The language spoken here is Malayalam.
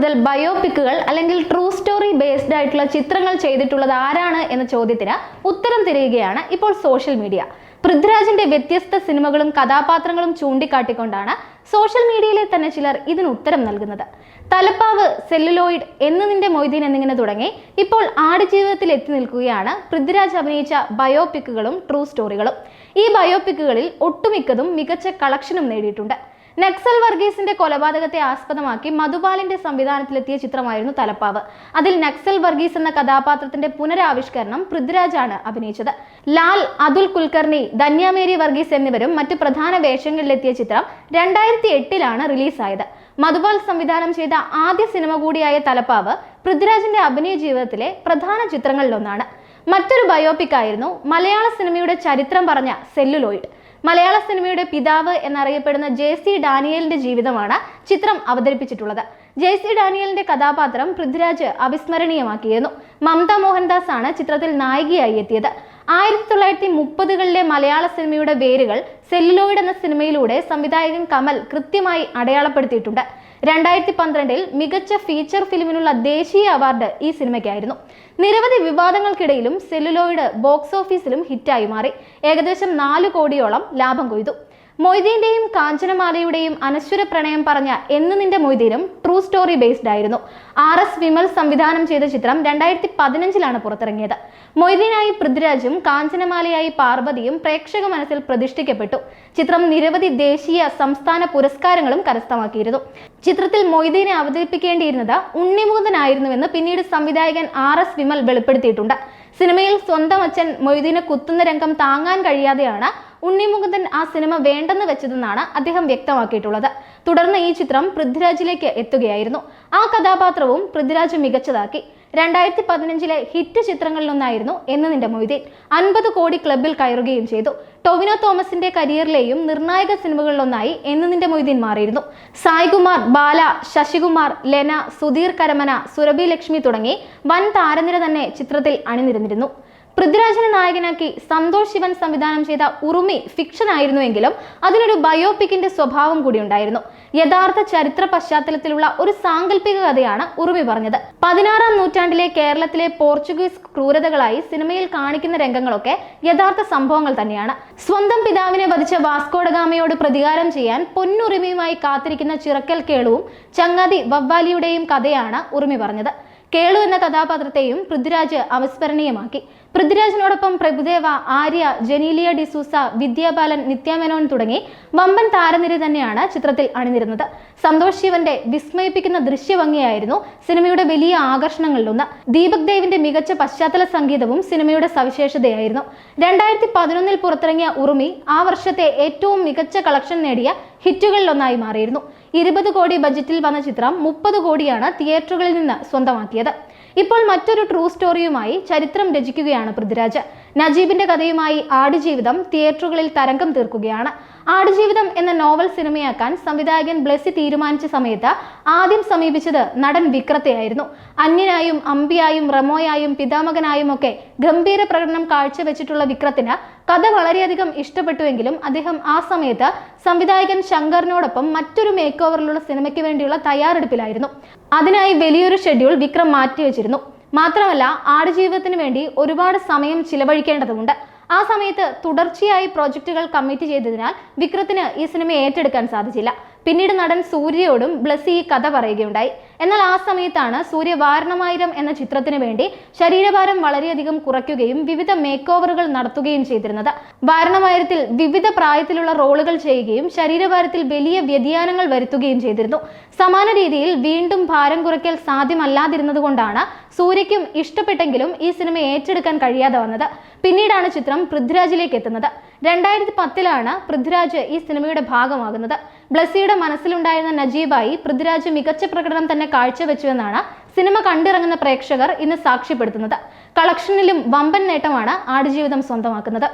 കൂടുതൽ ബയോപിക്കുകൾ അല്ലെങ്കിൽ ട്രൂ സ്റ്റോറി ബേസ്ഡ് ആയിട്ടുള്ള ചിത്രങ്ങൾ ചെയ്തിട്ടുള്ളത് ആരാണ് എന്ന ചോദ്യത്തിന് ഉത്തരം തിരയുകയാണ് ഇപ്പോൾ സോഷ്യൽ മീഡിയ പൃഥ്വിരാജിന്റെ വ്യത്യസ്ത സിനിമകളും കഥാപാത്രങ്ങളും ചൂണ്ടിക്കാട്ടിക്കൊണ്ടാണ് സോഷ്യൽ മീഡിയയിലെ തന്നെ ചിലർ ഇതിന് ഉത്തരം നൽകുന്നത്. തലപ്പാവ് സെല്ലുലോയിഡ് എന്ന് നിന്റെ മൊയ്തീൻ എന്നിങ്ങനെ തുടങ്ങി ഇപ്പോൾ ആടുജീവിതത്തിൽ എത്തി നിൽക്കുകയാണ് പൃഥ്വിരാജ് അഭിനയിച്ച ബയോപിക്കുകളും ട്രൂ സ്റ്റോറികളും ഈ ബയോപിക്കുകളിൽ ഒട്ടുമിക്കതും മികച്ച കളക്ഷനും നേടിയിട്ടുണ്ട്. നക്സൽ വർഗീസിന്റെ കൊലപാതകത്തെ ആസ്പദമാക്കി മധുപാലിന്റെ സംവിധാനത്തിലെത്തിയ ചിത്രമായിരുന്നു തലപ്പാവ്. അതിൽ നക്സൽ വർഗീസ് എന്ന കഥാപാത്രത്തിന്റെ പുനരാവിഷ്കരണം പൃഥ്വിരാജാണ് അഭിനയിച്ചത്. ലാൽ അതുൽ കുൽക്കർണി ധന്യാമേരി വർഗീസ് എന്നിവരും മറ്റ് പ്രധാന വേഷങ്ങളിലെത്തിയ ചിത്രം രണ്ടായിരത്തി എട്ടിലാണ് റിലീസായത്. മധുപാൽ സംവിധാനം ചെയ്ത ആദ്യ സിനിമ കൂടിയായ തലപ്പാവ് പൃഥ്വിരാജിന്റെ അഭിനയ ജീവിതത്തിലെ പ്രധാന ചിത്രങ്ങളിലൊന്നാണ്. മറ്റൊരു ബയോപിക് ആയിരുന്നു മലയാള സിനിമയുടെ ചരിത്രം പറഞ്ഞ സെല്ലുലോയിഡ്. മലയാള സിനിമയുടെ പിതാവ് എന്നറിയപ്പെടുന്ന ജെ സി ഡാനിയലിന്റെ ജീവിതമാണ് ചിത്രം അവതരിപ്പിച്ചിട്ടുള്ളത്. ജെ സി ഡാനിയലിന്റെ കഥാപാത്രം പൃഥ്വിരാജ് അവിസ്മരണീയമാക്കിയിരുന്നു. മമത മോഹൻദാസ് ആണ് ചിത്രത്തിൽ നായികയായി എത്തിയത്. ആയിരത്തി തൊള്ളായിരത്തി മുപ്പതുകളിലെ മലയാള സിനിമയുടെ വേരുകൾ സെല്ലുലോയിഡ് എന്ന സിനിമയിലൂടെ സംവിധായകൻ കമൽ കൃത്യമായി അടയാളപ്പെടുത്തിയിട്ടുണ്ട്. രണ്ടായിരത്തി പന്ത്രണ്ടിൽ മികച്ച ഫീച്ചർ ഫിലിമിനുള്ള ദേശീയ അവാർഡ് ഈ സിനിമയ്ക്കായിരുന്നു. നിരവധി വിവാദങ്ങൾക്കിടയിലും സെല്ലുലോയിഡ് ബോക്സ് ഓഫീസിലും ഹിറ്റായി മാറി. ഏകദേശം നാല് കോടിയോളം ലാഭം കൊയ്തു. മൊയ്തീന്റെയും കാഞ്ചനമാലയുടെയും അനശ്വര പ്രണയം പറഞ്ഞ എന്ന് നിന്റെ മൊയ്തീനും ട്രൂ സ്റ്റോറി ബേസ്ഡ് ആയിരുന്നു. ആർ എസ് വിമൽ സംവിധാനം ചെയ്ത ചിത്രം രണ്ടായിരത്തി പതിനഞ്ചിലാണ് പുറത്തിറങ്ങിയത്. മൊയ്തീനായി പൃഥ്വിരാജും കാഞ്ചനമാലയായി പാർവതിയും പ്രേക്ഷക മനസ്സിൽ പ്രതിഷ്ഠിക്കപ്പെട്ടു. ചിത്രം നിരവധി ദേശീയ സംസ്ഥാന പുരസ്കാരങ്ങളും കരസ്ഥമാക്കിയിരുന്നു. ചിത്രത്തിൽ മൊയ്തീനെ അവതരിപ്പിക്കേണ്ടിയിരുന്നത് ഉണ്ണിമുകുന്ദനായിരുന്നുവെന്ന് പിന്നീട് സംവിധായകൻ ആർ എസ് വിമൽ വെളിപ്പെടുത്തിയിട്ടുണ്ട്. സിനിമയിൽ സ്വന്തം അച്ഛൻ മൊയ്തീനെ കുത്തുന്ന രംഗം താങ്ങാൻ കഴിയാതെയാണ് ഉണ്ണിമുകുന്ദൻ ആ സിനിമ വേണ്ടെന്ന് വെച്ചതെന്നാണ് അദ്ദേഹം വ്യക്തമാക്കിയിട്ടുള്ളത്. തുടർന്ന് ഈ ചിത്രം പൃഥ്വിരാജിലേക്ക് എത്തുകയായിരുന്നു. ആ കഥാപാത്രവും പൃഥ്വിരാജ് മികച്ചതാക്കി. രണ്ടായിരത്തി പതിനഞ്ചിലെ ഹിറ്റ് ചിത്രങ്ങളിലൊന്നായിരുന്നു എന്ന് നിന്റെ മൊയ്തീൻ. അൻപത് കോടി ക്ലബിൽ കയറുകയും ചെയ്തു. ടൊവിനോ തോമസിന്റെ കരിയറിലെയും നിർണായക സിനിമകളിലൊന്നായി എന്ന് നിന്റെ മൊയ്തീൻ മാറിയിരുന്നു. സായികുമാർ ബാല ശശികുമാർ ലെന സുധീർ കരമന സുരഭി ലക്ഷ്മി തുടങ്ങി വൻ താരനിര തന്നെ ചിത്രത്തിൽ അണിനിരന്നിരുന്നു. പൃഥ്വിരാജിനെ നായകനാക്കി സന്തോഷ് ശിവൻ സംവിധാനം ചെയ്ത ഉറുമി ഫിക്ഷൻ ആയിരുന്നുവെങ്കിലും അതിനൊരു ബയോപിക്കിന്റെ സ്വഭാവം കൂടി ഉണ്ടായിരുന്നു. യഥാർത്ഥ ചരിത്ര പശ്ചാത്തലത്തിലുള്ള ഒരു സാങ്കല്പിക കഥയാണ് ഉറുമി പറഞ്ഞത്. പതിനാറാം നൂറ്റാണ്ടിലെ കേരളത്തിലെ പോർച്ചുഗീസ് ക്രൂരതകളായി സിനിമയിൽ കാണിക്കുന്ന രംഗങ്ങളൊക്കെ യഥാർത്ഥ സംഭവങ്ങൾ തന്നെയാണ്. സ്വന്തം പിതാവിനെ വധിച്ച വാസ്കോഡഗാമയോട് പ്രതികാരം ചെയ്യാൻ പൊന്നുറിമയുമായി കാത്തിരിക്കുന്ന ചിറക്കൽ കേളുവും ചങ്ങാതി വവ്വാലിയുടെയും കഥയാണ് ഉറുമി പറഞ്ഞത്. കേളു എന്ന കഥാപാത്രത്തെയും പൃഥ്വിരാജ് അവസ്മരണീയമാക്കി. പൃഥ്വിരാജിനോടൊപ്പം പ്രഭുദേവ ആര്യ ജനീലിയ ഡിസൂസ വിദ്യാബാലൻ നിത്യാമേനോൻ തുടങ്ങി വമ്പൻ താരനിര തന്നെയാണ് ചിത്രത്തിൽ അണിനിരുന്നത്. സന്തോഷ് ശിവന്റെ വിസ്മയിപ്പിക്കുന്ന ദൃശ്യഭംഗിയായിരുന്നു സിനിമയുടെ വലിയ ആകർഷണങ്ങളിലൊന്ന്. ദീപക് ദേവിന്റെ മികച്ച പശ്ചാത്തല സംഗീതവും സിനിമയുടെ സവിശേഷതയായിരുന്നു. രണ്ടായിരത്തി പതിനൊന്നിൽ പുറത്തിറങ്ങിയ ഉറുമി ആ വർഷത്തെ ഏറ്റവും മികച്ച കളക്ഷൻ നേടിയ ഹിറ്റുകളിലൊന്നായി മാറിയിരുന്നു. ഇരുപത് കോടി ബജറ്റിൽ വന്ന ചിത്രം മുപ്പത് കോടിയാണ് തിയേറ്ററുകളിൽ നിന്ന് സ്വന്തമാക്കിയത്. ഇപ്പോൾ മറ്റൊരു ട്രൂ സ്റ്റോറിയുമായി ചരിത്രം രചിക്കുകയാണ് പൃഥ്വിരാജ്. നജീബിന്റെ കഥയുമായി ആടുജീവിതം തിയേറ്ററുകളിൽ തരംഗം തീർക്കുകയാണ്. ആടുജീവിതം എന്ന നോവൽ സിനിമയാക്കാൻ സംവിധായകൻ ബ്ലെസി തീരുമാനിച്ച സമയത്ത് ആദ്യം സമീപിച്ചത് നടൻ വിക്രത്തെയായിരുന്നു. അന്യനായും അമ്പിയായും റമോയായും പിതാമകനായും ഒക്കെ ഗംഭീര പ്രകടനം കാഴ്ചവെച്ചിട്ടുള്ള വിക്രത്തിന് കഥ വളരെയധികം ഇഷ്ടപ്പെട്ടുവെങ്കിലും അദ്ദേഹം ആ സമയത്ത് സംവിധായകൻ ശങ്കറിനോടൊപ്പം മറ്റൊരു മേക്ക് ഓവറിലുള്ള സിനിമയ്ക്ക് വേണ്ടിയുള്ള തയ്യാറെടുപ്പിലായിരുന്നു. അതിനായി വലിയൊരു ഷെഡ്യൂൾ വിക്രം മാറ്റിവെച്ചിരുന്നു. മാത്രമല്ല ആടുജീവിതത്തിന് വേണ്ടി ഒരുപാട് സമയം ചിലവഴിക്കേണ്ടതുണ്ട്. ആ സമയത്ത് തുടർച്ചയായി പ്രോജക്റ്റുകൾ കമ്മിറ്റ് ചെയ്തതിനാൽ വിക്രത്തിന് ഈ സിനിമ ഏറ്റെടുക്കാൻ സാധിച്ചില്ല. പിന്നീട് നടൻ സൂര്യയോടും ബ്ലസ്സി ഈ കഥ പറയുകയുണ്ടായി. എന്നാൽ ആ സമയത്താണ് സൂര്യ വാരണമായിരം എന്ന ചിത്രത്തിന് വേണ്ടി ശരീരഭാരം വളരെയധികം കുറയ്ക്കുകയും വിവിധ മേക്ക് ഓവറുകൾ നടത്തുകയും ചെയ്തിരുന്നത്. വാരണമായിരത്തിൽ വിവിധ പ്രായത്തിലുള്ള റോളുകൾ ചെയ്യുകയും ശരീരഭാരത്തിൽ വലിയ വ്യതിയാനങ്ങൾ വരുത്തുകയും ചെയ്തിരുന്നു. സമാന രീതിയിൽ വീണ്ടും ഭാരം കുറയ്ക്കൽ സാധ്യമല്ലാതിരുന്നതുകൊണ്ടാണ് സൂര്യയ്ക്കും ഇഷ്ടപ്പെട്ടെങ്കിലും ഈ സിനിമ ഏറ്റെടുക്കാൻ കഴിയാതെ വന്നത്. പിന്നീടാണ് ചിത്രം പൃഥ്വിരാജിലേക്ക് എത്തുന്നത്. രണ്ടായിരത്തി പത്തിലാണ് പൃഥ്വിരാജ് ഈ സിനിമയുടെ ഭാഗമാകുന്നത്. ബ്ലസ്സിയുടെ മനസ്സിലുണ്ടായിരുന്ന നജീബായി പൃഥ്വിരാജ് മികച്ച പ്രകടനം തന്നെ കാഴ്ചവെച്ചുവെന്നാണ് സിനിമ കണ്ടിറങ്ങുന്ന പ്രേക്ഷകർ ഇന്ന് സാക്ഷ്യപ്പെടുത്തുന്നത്. കളക്ഷനിലും വമ്പൻ നേട്ടമാണ് ആടുജീവിതം സ്വന്തമാക്കുന്നത്.